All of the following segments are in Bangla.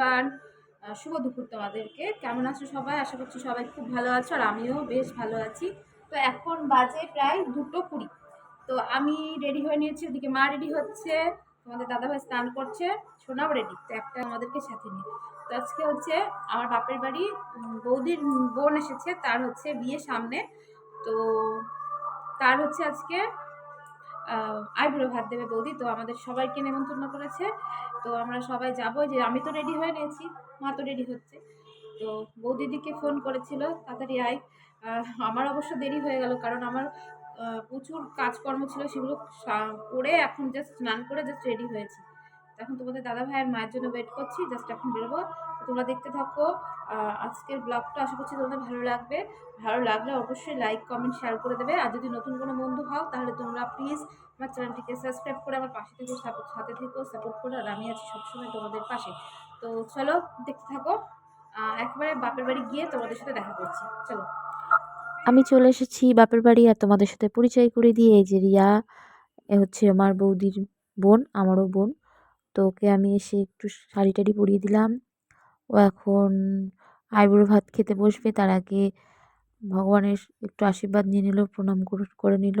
হ্যালো শুভ দুপুর তোমাদেরকে। কেমন আছো সবাই? আশা করছি সবাই খুব ভালো আছো আর আমিও বেশ ভালো আছি। তো এখন বাজে প্রায় দুটো কুড়ি। তো আমি রেডি হয়ে নিয়েছি, ওদিকে মা রেডি হচ্ছে, তোমাদের দাদাভাই স্নান করছে, সোনাও রেডি। তো একটা আমাদেরকে সাথে নিয়ে। তো আজকে হচ্ছে আমার বাপের বাড়ি বৌদির বোন এসেছে, তার হচ্ছে বিয়ে সামনে। তো তার হচ্ছে আজকে আইবুড়ো ভাত দেবে বৌদি, তো আমাদের সবাইকে নেমন্তন্ন করেছে। তো আমরা সবাই যাব। যে আমি তো রেডি হয়ে নিয়েছি, মা তো রেডি হচ্ছে। তো বৌদিদিকে ফোন করেছিল, তাড়াতাড়ি আয়। আমার অবশ্য দেরি হয়ে গেল, কারণ আমার প্রচুর কাজকর্ম ছিল, সেগুলো করে এখন জাস্ট স্নান করে জাস্ট রেডি হয়েছি। এখন তোমাদের দাদা ভাইয়ের মায়ের জন্য ওয়েট করছি জাস্ট এখন বেরোবো। তোমরা দেখতে থাকো। আজকের ব্লগটা আশা করছি তোমাদের ভালো লাগবে। ভালো লাগলে অবশ্যই লাইক কমেন্ট শেয়ার করে দেবে। আর যদি নতুন কোনো বন্ধু হও, তাহলে তোমরা প্লিজ আমার চ্যানেলটিকে সাবস্ক্রাইব করে আমার পাশে থেকেও সাপোর্ট সাথে থেকেও সাপোর্ট করে। আর আমি আছি সবসময় তোমাদের পাশে। তো চলো, দেখতে থাকো। একবারে বাপের বাড়ি গিয়ে তোমাদের সাথে দেখা করছি। চলো। আমি চলে এসেছি বাপের বাড়ি আর তোমাদের সাথে পরিচয় করে দিয়ে। এই যে রিয়া, এ হচ্ছে আমার বৌদির বোন, আমারও বোন। তো ওকে আমি এসে একটু শাড়ি টাড়ি পরিয়ে দিলাম। ও এখন আইবুড়ো ভাত খেতে বসবে। তার আগে ভগবানের একটু আশীর্বাদ নিয়ে নিল, প্রণাম করে- নিল।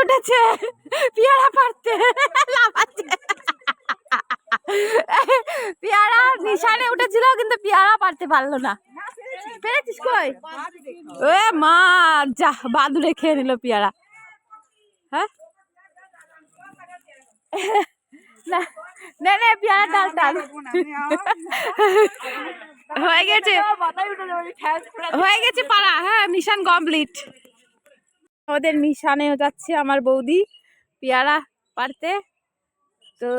উঠেছে। পেয়ারা পারতে লাফাচ্ছে। পেয়ারা নিশানে উঠেছিল কিন্তু পেয়ারা পারতে পারল না। পেরেছিস কই? এ মা যা বাদুড়ে খেয়ে নিল পেয়ারা। হ্যাঁ? না নে নে পেয়ারা ডাল ডাল। হয়ে গেছে। হয়ে গেছে পাড়া হ্যাঁ মিশন কমপ্লিট আমাদের মিশানেও যাচ্ছে আমার বৌদি, পেয়ারা পারতে। তো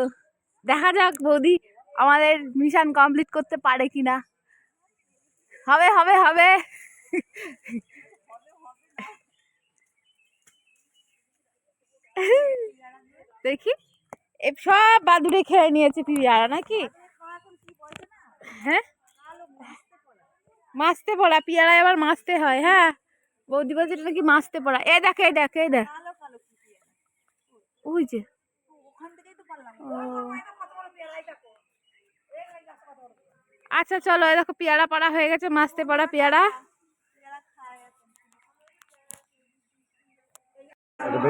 দেখা যাক বৌদি আমাদের মিশন কমপ্লিট করতে পারে কিনা। হবে হবে হবে। দেখি। সব বাদুড়ে খেয়ে নিয়েছে পিয়ারা নাকি? হ্যাঁ? মাছতে পড়া। পেয়ারা এবার মাছতে হয় হ্যাঁ? বৌদি বলছে এটা নাকি মাছতে পড়া। এ দেখ এই দেখ। এই দেখ ওই যে আচ্ছা চলো এই দেখো পেয়ারা পাড়া হয়ে গেছে মাছতে পড়া পেয়ারা।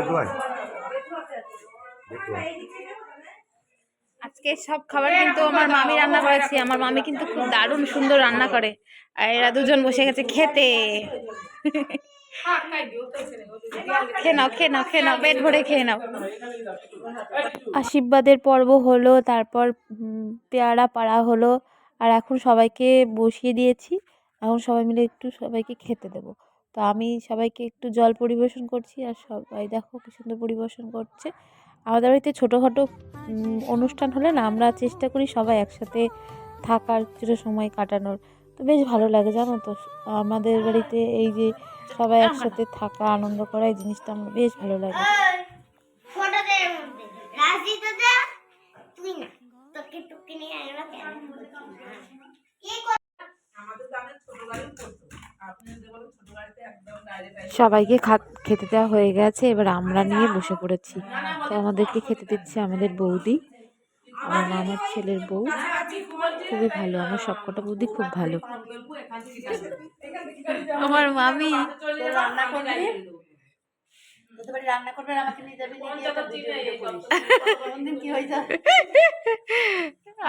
হয় আজকে সব খাবার কিন্তু আমার মামি রান্না করেছে। আমার মামি কিন্তু খুব দারুণ সুন্দর রান্না করে। আর এরা দুজন বসে গেছে খেতে। খেয়ে নাও খেয়ে নাও খেয়ে নাও, পেট ভরে খেয়ে নাও। আশীর্বাদের পর্ব হলো, তারপর পেয়ারা পাড়া হলো, আর এখন সবাইকে বসিয়ে দিয়েছি। এখন সবাই মিলে একটু সবাইকে খেতে দেবো। তো আমি সবাইকে একটু জল পরিবেশন করছি, আর সবাই দেখো কি সুন্দর পরিবেশন করছে। আমাদের বাড়িতে ছোটোখাটো অনুষ্ঠান হলে না, আমরা চেষ্টা করি সবাই একসাথে থাকার কিছু সময় কাটানোর। তো বেশ ভালো লাগে জানো তো, আমাদের বাড়িতে এই যে সবাই একসাথে থাকা আনন্দ করা এই জিনিসটা আমার বেশ ভালো লাগে। সবাইকে খা- খেতে দেওয়া হয়ে গেছে এবার আমরা নিয়ে বসে পড়েছি। তো আমাদেরকে খেতে দিচ্ছে আমাদের বৌদি। আমার মামার ছেলের বউ খুবই ভালো। আমার সবকটা বৌদি খুব ভালো। আমার মামি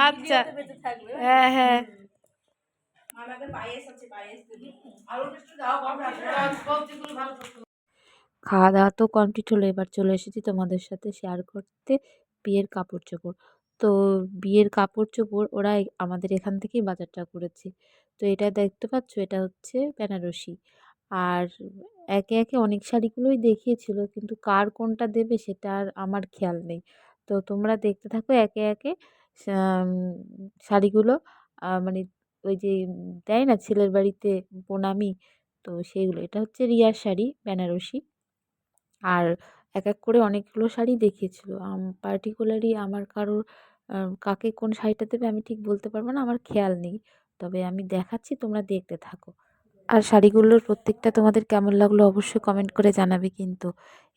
আচ্ছা। হ্যাঁ হ্যাঁ। খাওয়া দাওয়া তো কমপ্লিট হলো এবার চলে এসেছি তোমাদের সাথে শেয়ার করতে বিয়ের কাপড় চোপড়। তো বিয়ের কাপড় চোপড় ওরা আমাদের এখান থেকেই বাজারটা করেছে। তো এটা দেখতে পাচ্ছ, এটা হচ্ছে বেনারসি। আর একে একে অনেক শাড়িগুলোই দেখিয়েছিল, কিন্তু কার কোনটা দেবে সেটা আর আমার খেয়াল নেই। তো তোমরা দেখতে থাকো একে একে শাড়িগুলো মানে ওই যে দেয় না ছেলের বাড়িতে প্রণামী তো সেইগুলো। এটা হচ্ছে রিয়ার শাড়ি, বেনারসি। আর এক এক করে অনেকগুলো শাড়ি দেখিয়েছিল। পার্টিকুলারলি আমার কারোর কাকে কোন শাড়িটা দেবে আমি ঠিক বলতে পারব না, আমার খেয়াল নেই। তবে আমি দেখাচ্ছি, তোমরা দেখতে থাকো। আর শাড়িগুলোর প্রত্যেকটা তোমাদের কেমন লাগল অবশ্যই কমেন্ট করে জানাবে কিন্তু।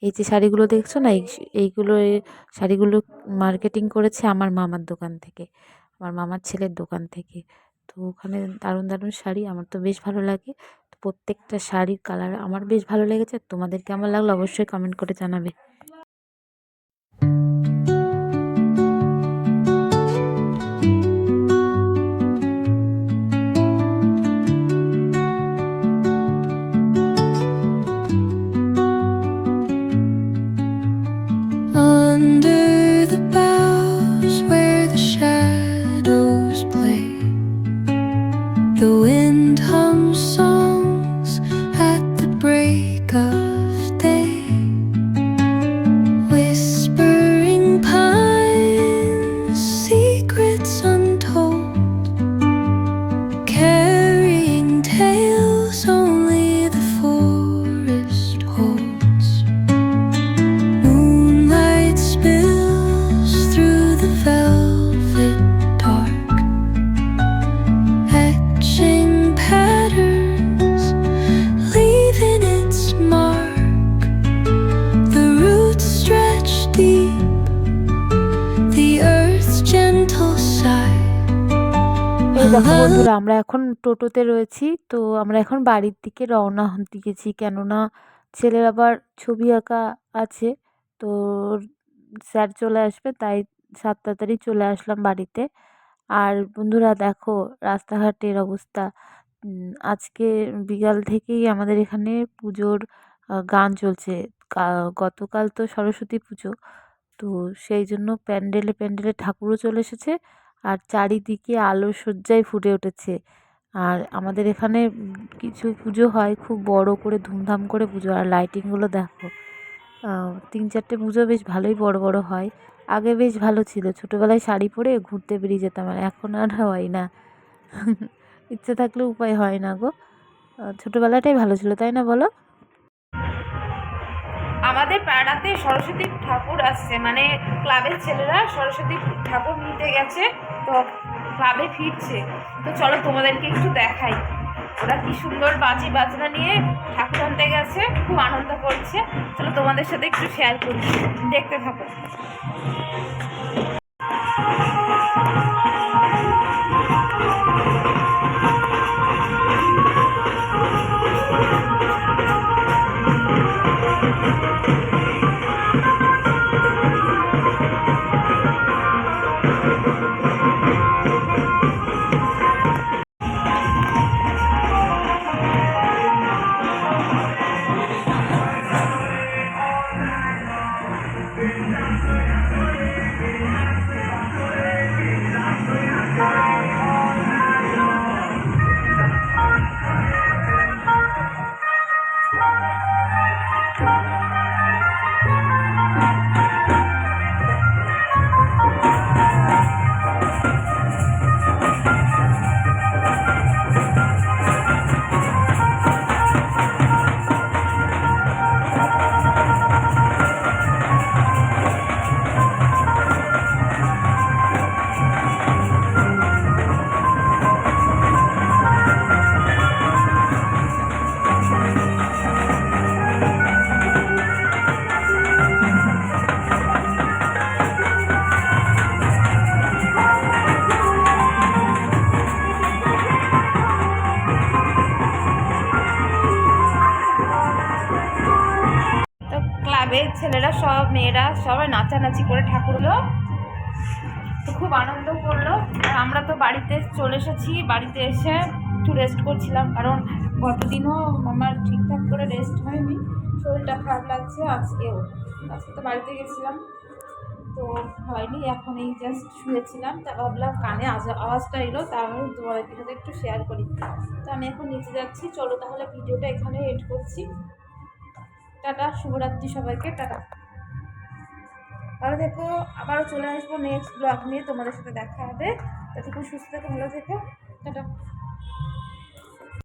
এই যে শাড়িগুলো দেখছ না, এই এইগুলো শাড়িগুলো মার্কেটিং করেছে আমার মামার দোকান থেকে, আমার মামার ছেলের দোকান থেকে। তো ওখানে দারুণ দারুণ শাড়ি, আমার তো বেশ ভালো লাগে। প্রত্যেকটা শাড়ির কালার আমার বেশ ভালো লেগেছে, তোমাদের কেমন লাগল অবশ্যই কমেন্ট করে জানাবে। আমরা এখন টোটোতে রয়েছি। তো আমরা এখন বাড়ির দিকে রওনা হ- দিয়েছি। কেননা ছেলের আবার ছবি আঁকা আছে। তো স্যার চলে আসবে, তাই সাত তাড়াতাড়ি চলে আসলাম বাড়িতে। আর বন্ধুরা দেখো, রাস্তাঘাটের অবস্থা। আজকে বিকাল থেকেই আমাদের এখানে পুজোর গান চলছে। গতকাল তো সরস্বতী পুজো। তো সেই জন্য প্যান্ডেলে প্যান্ডেলে ঠাকুরও চলে এসেছে। আর চারিদিকে আলোকসজ্জায় ফুটে উঠেছে। আর আমাদের এখানে কিছু পুজো হয়, খুব বড় করে ধুমধাম করে পুজো। আর লাইটিংগুলো দেখো তিন চারটে পুজো বেশ ভালোই বড় বড় হয়। আগে বেশ ভালো ছিল, ছোটোবেলায় শাড়ি পরে ঘুরতে বেরিয়ে যেতাম, আর এখন আর হয় না। ইচ্ছে থাকলে উপায় হয় না গো। ছোটোবেলাটাই ভালো ছিল, তাই না বলো? আমাদের পাড়াতে সরস্বতী ঠাকুর আসছে মানে ক্লাবের ছেলেরা সরস্বতী ঠাকুর নিতে গেছে। তো ক্লাবে ফিরছে। তো চলো তোমাদেরকে একটু দেখাই। ওরা কি সুন্দর বাজি বাজনা নিয়ে ঠাকুর আনতে গেছে, খুব আনন্দ করছে। চলো তোমাদের সাথে একটু শেয়ার করছি দেখতে থাকো। সব মেয়েরা সবাই নাচানাচি করে ঠাকুরগুলো তো খুব আনন্দ করল। আর আমরা তো বাড়িতে চলে এসেছি, বাড়িতে এসে একটু রেস্ট করছিলাম, কারণ গতদিনও আমার ঠিকঠাক করে রেস্ট হয়নি, শরীরটা খারাপ লাগছে, আজকেও। আজকে তো বাড়িতে গেছিলাম, তো হয়নি এখন এই জাস্ট শুয়েছিলাম। তা ভাবলাম কানে আওয়াজটা এলো তাহলে তোমাদের সাথে একটু শেয়ার করি। তো আমি এখন নিচে যাচ্ছি, চলো তাহলে ভিডিওটা এখানে এড করছি। টাটা, শুভরাত্রি সবাইকে, টাটা। ভালো থেকো আবারও চলে আসব নেক্সট ব্লগ নিয়ে, তোমাদের সাথে দেখা হবে। ততক্ষণ সুস্থ থেকো, ভালো থেকো। টাটা।